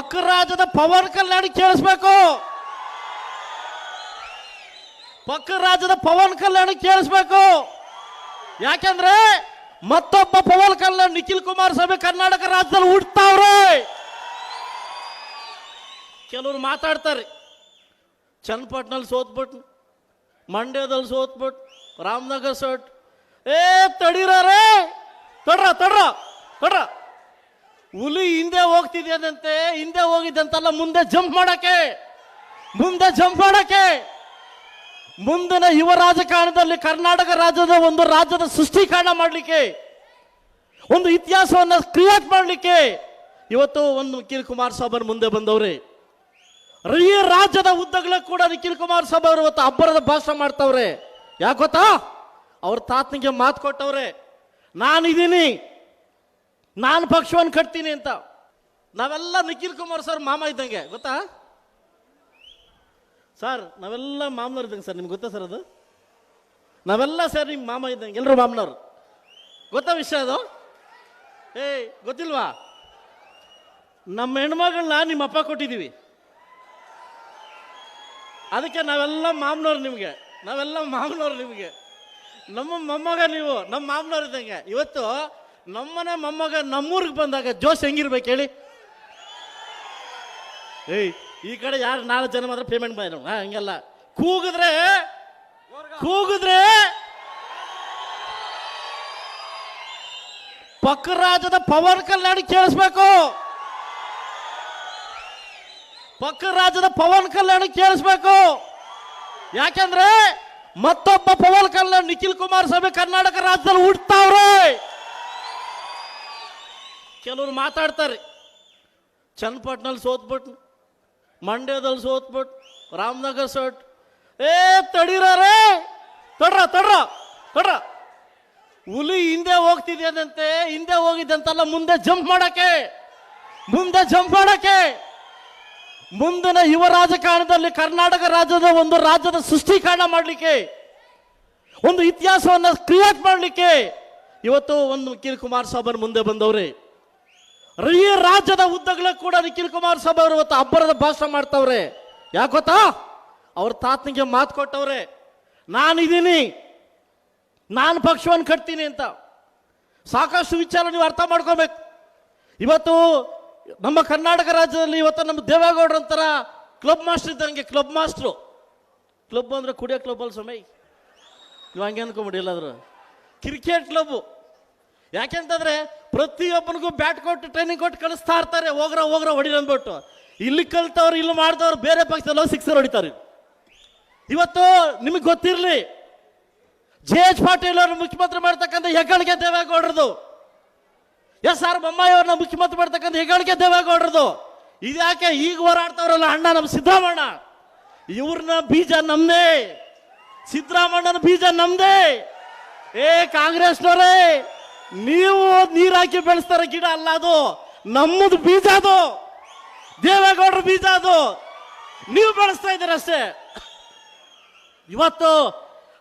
ಪಕ್ಕ ರಾಜ್ಯದ ಪವನ್ ಕಲ್ಯಾಣ್ ಕೇಳಿಸ್ಬೇಕು. ಪಕ್ಕ ರಾಜ್ಯದ ಪವನ್ ಕಲ್ಯಾಣ್ ಕೇಳಿಸ್ಬೇಕು. ಯಾಕೆಂದ್ರೆ ಮತ್ತೊಬ್ಬ ಪವನ್ ಕಲ್ಯಾಣ್ ನಿಖಿಲ್ ಕುಮಾರಸ್ವಾಮಿ ಕರ್ನಾಟಕ ರಾಜ್ಯದಲ್ಲಿ ಹುಡ್ತಾವ್ರೆ ಕೆಲವರು ಮಾತಾಡ್ತಾರೆ. ಚನ್ನಪಟ್ಟಣಲ್ಲಿ ಸೋತ್ಬಿಟ್ಟು ಮಂಡ್ಯದಲ್ಲಿ ಸೋತ್ಬಿಟ್ಟು ರಾಮನಗರ ಸೋಟ್ ಏ ತಡೀರೇ ತಡ್ರ ತಡ್ರ ತಡ್ರ. ಹುಲಿ ಹಿಂದೆ ಹೋಗ್ತಿದ್ಯದಂತೆ ಹಿಂದೆ ಹೋಗಿದ್ದಂತಲ್ಲ ಮುಂದೆ ಜಂಪ್ ಮಾಡಕ್ಕೆ. ಮುಂದೆ ಜಂಪ್ ಮಾಡಕ್ಕೆ. ಮುಂದಿನ ಯುವ ರಾಜಕಾರಣದಲ್ಲಿ ಕರ್ನಾಟಕ ರಾಜ್ಯದ ಒಂದು ರಾಜ್ಯದ ಸೃಷ್ಟೀಕರಣ ಮಾಡಲಿಕ್ಕೆ, ಒಂದು ಇತಿಹಾಸವನ್ನು ಕ್ರಿಯೇಟ್ ಮಾಡಲಿಕ್ಕೆ ಇವತ್ತು ಒಂದು ನಿಖಿಲ್ ಕುಮಾರಸ್ವಾಮಿ ಮುಂದೆ ಬಂದವ್ರೆ. ರೀ ರಾಜ್ಯದ ಉದ್ದಗಳ ಕೂಡ ನಿಖಿಲ್ ಕುಮಾರಸ್ವಾಮಿ ಅವರು ಇವತ್ತು ಅಬ್ಬರದ ಭಾಷಣ ಮಾಡ್ತವ್ರೆ. ಯಾಕೆ ಗೊತ್ತಾ? ಅವ್ರ ತಾತನಿಗೆ ಮಾತು ಕೊಟ್ಟವ್ರೆ. ನಾನಿದ್ದೀನಿ. ನಾನು ಪಕ್ಷವನ್ನು ಕಟ್ತೀನಿ ಅಂತ. ನಾವೆಲ್ಲ ನಿಖಿಲ್ ಕುಮಾರ್ ಸರ್ ಮಾಮ ಇದ್ದಂಗೆ, ಗೊತ್ತಾ? ಸರ್, ನಾವೆಲ್ಲ ಮಾಮನವ್ರು ಇದ್ದಂಗೆ ಸರ್, ನಿಮ್ಗೆ ಗೊತ್ತಾ ಸರ್ ಅದು? ನಾವೆಲ್ಲ ಸರ್ ನಿಮ್ಮ ಮಾಮ ಇದ್ದಂಗೆ ಎಲ್ಲರೂ ಮಾಮನವ್ರು. ಗೊತ್ತಾ ವಿಷಯ ಅದು? ಏಯ್, ಗೊತ್ತಿಲ್ವಾ? ನಮ್ಮ ಹೆಣ್ಮಗಳನ್ನ ನಿಮ್ಮ ಅಪ್ಪ ಕೊಟ್ಟಿದ್ದೀವಿ. ಅದಕ್ಕೆ ನಾವೆಲ್ಲ ಮಾಮನವ್ರು ನಿಮಗೆ, ನಾವೆಲ್ಲ ಮಾಮನವ್ರು ನಿಮಗೆ. ನಮ್ಮ ಮೊಮ್ಮಗ ನೀವು, ನಮ್ಮ ಮಾಮನವ್ರು ಇದ್ದಂಗೆ. ಇವತ್ತು ನಮ್ಮನೆ ಮೊಮ್ಮಗ ನಮ್ಮೂರಿಗೆ ಬಂದಾಗ ಜೋಶ್ ಹೆಂಗಿರ್ಬೇಕು ಹೇಳಿ? ಏಯ್, ಈ ಕಡೆ ಯಾರು ನಾಲ್ಕು ಜನ ಮಾತ್ರ ಪೇಮೆಂಟ್ ಮಾಡಿ ಹಂಗಲ್ಲ. ಕೂಗಿದ್ರೆ ಕೂಗಿದ್ರೆ ಪಕ್ಕ ರಾಜ್ಯದ ಪವನ್ ಕಲ್ಯಾಣ ಕೇಳಿಸ್ಬೇಕು. ಪಕ್ಕ ರಾಜ್ಯದ ಪವನ್ ಕಲ್ಯಾಣ ಕೇಳಿಸ್ಬೇಕು. ಯಾಕಂದ್ರೆ ಮತ್ತೊಬ್ಬ ಪವನ್ ಕಲ್ಯಾಣ್ ನಿಖಿಲ್ ಕುಮಾರಸ್ವಾಮಿ ಕರ್ನಾಟಕ ರಾಜ್ಯದಲ್ಲಿ ಹುಡ್ತಾವ್ರೆ ಕೆಲವರು ಮಾತಾಡ್ತಾರೆ. ಚನ್ನಪಟ್ಟಣಲ್ಲಿ ಸೋತ್ಬಿಟ್ಟು ಮಂಡ್ಯದಲ್ಲಿ ಸೋತ್ಬಿಟ್ಟು ರಾಮನಗರ ಸೋಟ್ ಏ ತಡೀರೇ ತಡ್ರ ತಡ್ರ ತಡ್ರ. ಹುಲಿ ಹಿಂದೆ ಹೋಗ್ತಿದ್ಯದಂತೆ ಹಿಂದೆ ಹೋಗಿದ್ದಂತಲ್ಲ ಮುಂದೆ ಜಂಪ್ ಮಾಡಕ್ಕೆ. ಮುಂದೆ ಜಂಪ್ ಮಾಡಕ್ಕೆ. ಮುಂದಿನ ಯುವ ರಾಜಕಾರಣದಲ್ಲಿ ಕರ್ನಾಟಕ ರಾಜ್ಯದ ಒಂದು ರಾಜ್ಯದ ಸೃಷ್ಟೀಕರಣ ಮಾಡಲಿಕ್ಕೆ, ಒಂದು ಇತಿಹಾಸವನ್ನು ಕ್ರಿಯೇಟ್ ಮಾಡಲಿಕ್ಕೆ ಇವತ್ತು ಒಂದು ಕಿಲ್ ಕುಮಾರ್ ಸಾಬರ್ ಮುಂದೆ ಬಂದವ್ರೆ. ಈ ರಾಜ್ಯದ ಉದ್ದಗಳ ಕೂಡ ನಿಖಿಲ್ ಕುಮಾರಸ್ವಾಮಿ ಅವರು ಇವತ್ತು ಅಬ್ಬರದ ಭಾಷಣ ಮಾಡ್ತವ್ರೆ. ಯಾಕೆ ಗೊತ್ತಾ? ಅವ್ರ ತಾತನಿಗೆ ಮಾತು ಕೊಟ್ಟವ್ರೆ. ನಾನಿದ್ದೀನಿ ನಾನು ಪಕ್ಷವನ್ನು ಕಟ್ತೀನಿ ಅಂತ. ಸಾಕಷ್ಟು ವಿಚಾರ ನೀವು ಅರ್ಥ ಮಾಡ್ಕೋಬೇಕು. ಇವತ್ತು ನಮ್ಮ ಕರ್ನಾಟಕ ರಾಜ್ಯದಲ್ಲಿ ಇವತ್ತು ನಮ್ಮ ದೇವೇಗೌಡರ ಒಂಥರ ಕ್ಲಬ್ ಮಾಸ್ಟರ್ ಇದ್ದಂಗೆ ಕ್ಲಬ್ ಮಾಸ್ಟ್ರು. ಕ್ಲಬ್ ಅಂದರೆ ಕುಡಿಯೋ ಕ್ಲಬ್ ಅಲ್ಲಿ ಸ್ವಾಮಿ? ನೀವು ಹಂಗೆ ಅನ್ಕೊಂಬಿಡಿ ಎಲ್ಲಾದರೂ. ಕ್ರಿಕೆಟ್ ಕ್ಲಬ್ಬು ಯಾಕೆಂತಂದ್ರೆ ಪ್ರತಿಯೊಬ್ಬನಿಗೂ ಬ್ಯಾಟ್ ಕೊಟ್ಟು ಟ್ರೈನಿಂಗ್ ಕೊಟ್ಟು ಕಳಿಸ್ತಾ ಇರ್ತಾರೆ. ಹೋಗ್ರ ಹೋಗ್ರ ಹೊಡಿ ಅಂದ್ಬಿಟ್ಟು. ಇಲ್ಲಿ ಕಲ್ತವ್ರು, ಇಲ್ಲಿ ಮಾಡಿದವ್ರು ಬೇರೆ ಪಕ್ಷದಲ್ಲಿ ಸಿಕ್ಸರ್ ಹೊಡಿತಾರೆ. ಇವತ್ತು ನಿಮಗೆ ಗೊತ್ತಿರಲಿ ಜೆ ಎಚ್ ಪಾಟೀಲ್ ಅವರು ಮುಖ್ಯಮಂತ್ರಿ ಮಾಡ್ತಕ್ಕಂಥ ಹೆಗ್ಗಳಿಕೆ ದೇವೇಗೌಡರದು. ಎಸ್ ಆರ್ ಬೊಮ್ಮಾಯಿ ಅವ್ರನ್ನ ಮುಖ್ಯಮಂತ್ರಿ ಮಾಡ್ತಕ್ಕಂಥ ಹೆಗ್ಗಳಿಕೆ ದೇವೇಗೌಡರದು. ಇದ್ಯಾಕೆ ಈಗ ಹೋರಾಡ್ತವ್ರಲ್ಲ ಅಣ್ಣ ನಮ್ಮ ಸಿದ್ದರಾಮಣ್ಣ ಇವ್ರನ್ನ ಬೀಜ ನಮ್ದೇ. ಸಿದ್ದರಾಮಣ್ಣನ ಬೀಜ ನಮ್ದೇ. ಏ, ಕಾಂಗ್ರೆಸ್ನವರೇ ನೀವು ನೀರ್ ಹಾಕಿ ಬೆಳೆಸ್ತಾರ ಗಿಡ ಅಲ್ಲ ಅದು. ನಮ್ಮದು ಬೀಜ ಅದು. ದೇವೇಗೌಡರ ಬೀಜ ಅದು. ನೀವು ಬೆಳೆಸ್ತಾ ಇದ್ದೀರ ಅಷ್ಟೇ. ಇವತ್ತು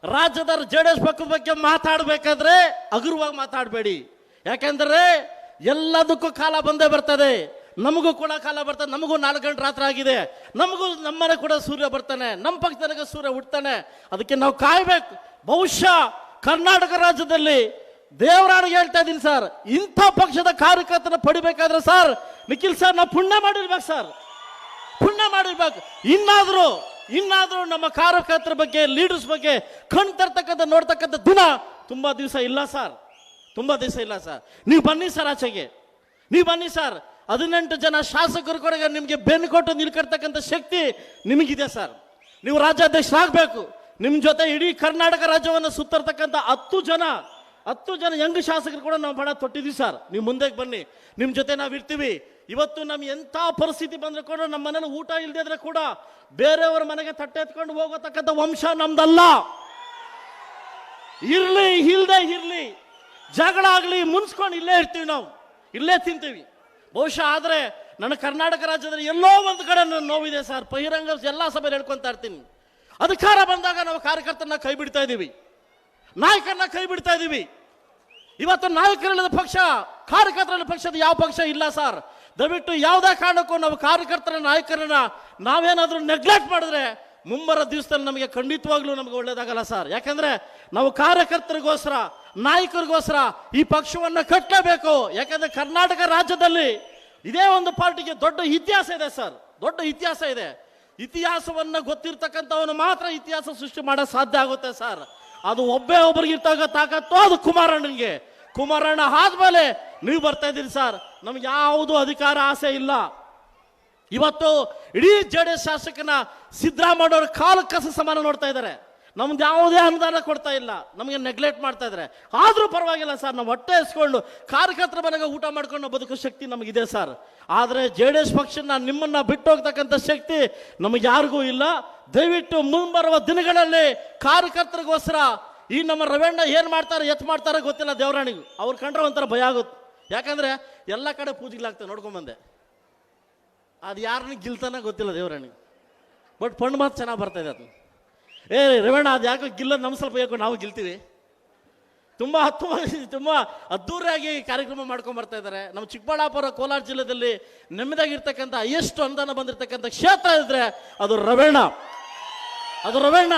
ರಾಜ್ಯದ ಜೆ ಡಿ ಎಸ್ ಪಕ್ಷದ ಬಗ್ಗೆ ಮಾತಾಡಬೇಕಾದ್ರೆ ಹಗುರವಾಗಿ ಮಾತಾಡಬೇಡಿ. ಯಾಕೆಂದ್ರೆ ಎಲ್ಲದಕ್ಕೂ ಕಾಲ ಬಂದೇ ಬರ್ತದೆ. ನಮಗೂ ಕೂಡ ಕಾಲ ಬರ್ತದೆ. ನಮಗೂ ನಾಲ್ಕು ಗಂಟೆ ರಾತ್ರಿ ಆಗಿದೆ. ನಮಗೂ ನಮ್ಮನೆ ಕೂಡ ಸೂರ್ಯ ಬರ್ತಾನೆ. ನಮ್ಮ ಪಕ್ಷದನಿಗೆ ಸೂರ್ಯ ಹುಡ್ತಾನೆ ಅದಕ್ಕೆ ನಾವು ಕಾಯಬೇಕು. ಬಹುಶಃ ಕರ್ನಾಟಕ ರಾಜ್ಯದಲ್ಲಿ ದೇವರಾಣಿಗೆ ಹೇಳ್ತಾ ಇದ್ದೀನಿ ಸರ್, ಇಂಥ ಪಕ್ಷದ ಕಾರ್ಯಕರ್ತನ ಪಡಿಬೇಕಾದ್ರೆ ಸರ್, ನಿಖಿಲ್ ಸರ್, ನಾವು ಪುಣ್ಯ ಮಾಡಿರ್ಬೇಕು ಸರ್. ಪುಣ್ಯ ಮಾಡಿರ್ಬೇಕು. ಇನ್ನಾದ್ರೂ ಇನ್ನಾದ್ರೂ ನಮ್ಮ ಕಾರ್ಯಕರ್ತರ ಬಗ್ಗೆ ಲೀಡರ್ಸ್ ಬಗ್ಗೆ ಕಣ್ ತರ್ತಕ್ಕಂಥ, ನೋಡ್ತಕ್ಕಂಥ ದಿನ ತುಂಬಾ ದಿವಸ ಇಲ್ಲ ಸರ್. ತುಂಬಾ ದಿವಸ ಇಲ್ಲ ಸರ್. ನೀವು ಬನ್ನಿ ಸರ್ ಆಚೆಗೆ. ನೀವು ಬನ್ನಿ ಸರ್. ಹದಿನೆಂಟು ಜನ ಶಾಸಕರು ಕೂಡ ನಿಮಗೆ ಬೆನ್ನು ಕೊಟ್ಟು ನಿಲ್ಕರ್ತಕ್ಕಂಥ ಶಕ್ತಿ ನಿಮಗಿದೆ ಸರ್. ನೀವು ರಾಜ್ಯಾಧ್ಯಕ್ಷರಾಗಬೇಕು. ನಿಮ್ಮ ಜೊತೆ ಇಡೀ ಕರ್ನಾಟಕ ರಾಜ್ಯವನ್ನು ಸುತ್ತರ್ತಕ್ಕಂಥ ಹತ್ತು ಜನ ಹತ್ತು ಜನ ಯಂಗ್ ಶಾಸಕರು ಕೂಡ ನಾವು ಬಣ ತೊಟ್ಟಿದ್ವಿ ಸರ್. ನೀವು ಮುಂದಕ್ಕೆ ಬನ್ನಿ. ನಿಮ್ಮ ಜೊತೆ ನಾವು ಇರ್ತೀವಿ. ಇವತ್ತು ನಮ್ಮ ಎಂಥ ಪರಿಸ್ಥಿತಿ ಬಂದರೆ ಕೂಡ ನಮ್ಮ ಮನೇಲಿ ಊಟ ಇಲ್ಲದೆ ಇದ್ರೆ ಕೂಡ ಬೇರೆಯವರ ಮನೆಗೆ ತಟ್ಟೆ ಎತ್ಕೊಂಡು ಹೋಗತಕ್ಕಂಥ ವಂಶ ನಮ್ದಲ್ಲ. ಇರಲಿ ಇಲ್ಲದೆ ಇರಲಿ. ಜಗಳ ಆಗಲಿ, ಮುನ್ಸ್ಕೊಂಡು ಇಲ್ಲೇ ಇರ್ತೀವಿ ನಾವು. ಇಲ್ಲೇ ತಿಂತೀವಿ. ಬಹುಶಃ ಆದರೆ ನನ್ನ ಕರ್ನಾಟಕ ರಾಜ್ಯದಲ್ಲಿ ಎಲ್ಲೋ ಒಂದು ಕಡೆ ನನ್ನ ನೋವಿದೆ ಸರ್. ಬಹಿರಂಗ ಎಲ್ಲ ಸಭೆಯಲ್ಲಿ ಹೇಳ್ಕೊತಾ ಇರ್ತೀನಿ. ಅಧಿಕಾರ ಬಂದಾಗ ನಾವು ಕಾರ್ಯಕರ್ತರನ್ನ ಕೈ ಬಿಡ್ತಾ ಇದ್ದೀವಿ. ನಾಯಕರನ್ನ ಕೈ ಬಿಡ್ತಾ ಇದ್ದೀವಿ ಇವತ್ತು ನಾಯಕರಿಲ್ಲದ ಪಕ್ಷ ಕಾರ್ಯಕರ್ತರ ಪಕ್ಷದ ಯಾವ ಪಕ್ಷ ಇಲ್ಲ ಸರ್. ದಯವಿಟ್ಟು ಯಾವುದೇ ಕಾರಣಕ್ಕೂ ನಾವು ಕಾರ್ಯಕರ್ತರ ನಾಯಕರನ್ನ ನಾವೇನಾದರೂ ನೆಗ್ಲೆಕ್ಟ್ ಮಾಡಿದ್ರೆ ಮುಂಬರ ದಿವಸದಲ್ಲಿ ನಮಗೆ ಖಂಡಿತವಾಗ್ಲೂ ನಮಗೆ ಒಳ್ಳೇದಾಗಲ್ಲ ಸರ್. ಯಾಕಂದ್ರೆ ನಾವು ಕಾರ್ಯಕರ್ತರಿಗೋಸ್ಕರ, ನಾಯಕರಿಗೋಸ್ಕರ ಈ ಪಕ್ಷವನ್ನ ಕಟ್ಟಲೇಬೇಕು. ಯಾಕಂದ್ರೆ ಕರ್ನಾಟಕ ರಾಜ್ಯದಲ್ಲಿ ಇದೇ ಒಂದು ಪಾರ್ಟಿಗೆ ದೊಡ್ಡ ಇತಿಹಾಸ ಇದೆ ಸರ್. ದೊಡ್ಡ ಇತಿಹಾಸ ಇದೆ. ಇತಿಹಾಸವನ್ನ ಗೊತ್ತಿರ್ತಕ್ಕಂಥವನು ಮಾತ್ರ ಇತಿಹಾಸ ಸೃಷ್ಟಿ ಮಾಡೋಕ್ಕೆ ಸಾಧ್ಯ ಆಗುತ್ತೆ ಸರ್. ಅದು ಒಬ್ಬೇ ಒಬ್ಬರಿಗೆ ಇರ್ತಕ್ಕ ತಾಕತ್ತು ಅದು ಕುಮಾರಣ್ಣನಿಗೆ. ಕುಮಾರಣ್ಣ ಆದ್ಮೇಲೆ ನೀವು ಬರ್ತಾ ಇದ್ದೀರಿ ಸರ್. ನಮ್ಗೆ ಯಾವುದು ಅಧಿಕಾರ ಆಸೆ ಇಲ್ಲ. ಇವತ್ತು ಇಡೀ ಜೆ ಶಾಸಕನ ಸಿದ್ದರಾಮಯ್ಯವ್ರ ಕಾಲು ಕಸ ಸಮಾನ ನೋಡ್ತಾ ಇದ್ದಾರೆ. ನಮ್ದು ಯಾವುದೇ ಅನುದಾನ ಕೊಡ್ತಾ ಇಲ್ಲ. ನಮಗೆ ನೆಗ್ಲೆಕ್ಟ್ ಮಾಡ್ತಾ ಇದ್ರೆ. ಆದರೂ ಪರವಾಗಿಲ್ಲ ಸರ್, ನಾವು ಹೊಟ್ಟೆ ಇಸ್ಕೊಂಡು ಕಾರ್ಯಕರ್ತರ ಮನೆಗೆ ಊಟ ಮಾಡ್ಕೊಂಡು ಬದುಕೋ ಶಕ್ತಿ ನಮಗಿದೆ ಸರ್. ಆದರೆ ಜೆ ಡಿ ಎಸ್ ಪಕ್ಷನ ನಿಮ್ಮನ್ನು ಬಿಟ್ಟು ಹೋಗ್ತಕ್ಕಂಥ ಶಕ್ತಿ ನಮಗೆ ಯಾರಿಗೂ ಇಲ್ಲ. ದಯವಿಟ್ಟು ಮುಂಬರುವ ದಿನಗಳಲ್ಲಿ ಕಾರ್ಯಕರ್ತರಿಗೋಸ್ಕರ ಈ ನಮ್ಮ ರವೆಣ್ಣ ಏನು ಮಾಡ್ತಾರೆ, ಎತ್ ಮಾಡ್ತಾರೆ ಗೊತ್ತಿಲ್ಲ ದೇವರಾಣಿಗೂ. ಅವ್ರು ಕಂಡ್ರೆ ಒಂಥರ ಭಯ ಆಗುತ್ತೆ. ಯಾಕಂದರೆ ಎಲ್ಲ ಕಡೆ ಪೂಜೆಗಳಾಗ್ತವೆ ನೋಡ್ಕೊಂಬಂದೆ ಅದು ಯಾರನ್ನ ಗಿಲ್ತಾನ ಗೊತ್ತಿಲ್ಲ ದೇವರಾಣಿ ಬಟ್ ಪಣ್ಣು ಮಾತು ಚೆನ್ನಾಗಿ ಬರ್ತಾಯಿದೆ ಅದು. ಏ, ರೇವಣ್ಣ, ಅದು ಯಾಕೋ ಗಿಲ್ಲ ನಮ್ಮ ಸ್ವಲ್ಪ ಯಾಕೋ ನಾವು ಗೆಲ್ತೀವಿ. ತುಂಬ ಹತ್ತು ತುಂಬ ಅದ್ದೂರಿಯಾಗಿ ಕಾರ್ಯಕ್ರಮ ಮಾಡ್ಕೊಂಡು ಬರ್ತಾ ಇದ್ದಾರೆ. ನಮ್ಮ ಚಿಕ್ಕಬಳ್ಳಾಪುರ ಕೋಲಾರ ಜಿಲ್ಲೆಯಲ್ಲಿ ನೆಮ್ಮದಿಯಾಗಿರ್ತಕ್ಕಂಥ ಹೈಯೆಸ್ಟ್ ಅನುದಾನ ಬಂದಿರತಕ್ಕಂಥ ಕ್ಷೇತ್ರ ಇದ್ರೆ ಅದು ರವೇಣ ಅದು ರವಣ್ಣ.